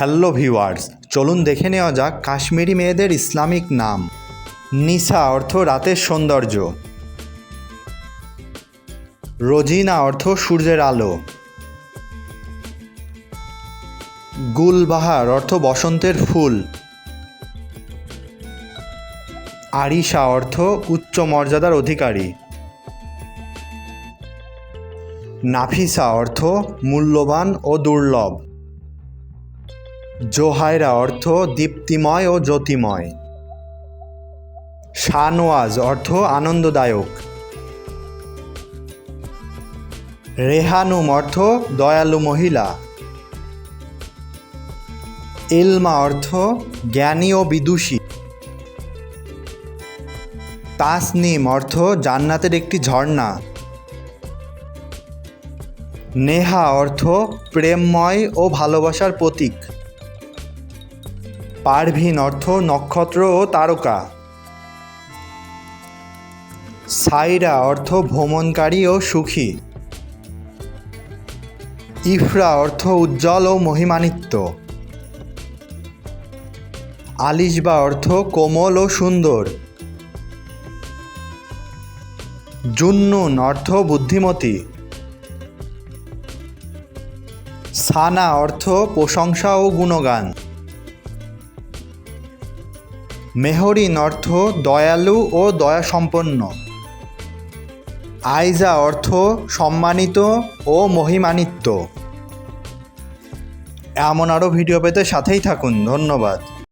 Hello viewers চলুন দেখে নেওয়া যাক কাশ্মীরি মেয়েদের ইসলামিক নাম। নিসা অর্থ রাতের সৌন্দর্য। রোজিনা অর্থ সূর্যের আলো। গুলবাহার অর্থ বসন্তের ফুল। আরিশা অর্থ উচ্চ মর্যাদার অধিকারী। নাফিসা অর্থ মূল্যবান ও দুর্লভ। জোহাইরা অর্থ দীপ্তিময় ও জ্যোতিময়। শানওয়াজ অর্থ আনন্দদায়ক। রেহানুম অর্থ দয়ালু মহিলা। ইলমা অর্থ জ্ঞানী ও বিদুষী। তাসনিম অর্থ জান্নাতের একটি ঝর্ণা। নেহা অর্থ প্রেমময় ও ভালোবাসার প্রতীক। পারভিন অর্থ নক্ষত্র ও তারকা। সাইরা অর্থ ভ্রমণকারী ও সুখী। ইফরা অর্থ উজ্জ্বল ও মহিমান্বিত আলিশবা অর্থ কোমল ও সুন্দর। জুন্নুন অর্থ বুদ্ধিমতী। সানা অর্থ প্রশংসা ও গুণগান। মেহরিন অর্থ দয়ালু ও দয়াসম্পন্ন। আইজা অর্থ সম্মানিত ও মহিমান্বিত এমন আরও ভিডিও পেতে সাথেই থাকুন। ধন্যবাদ।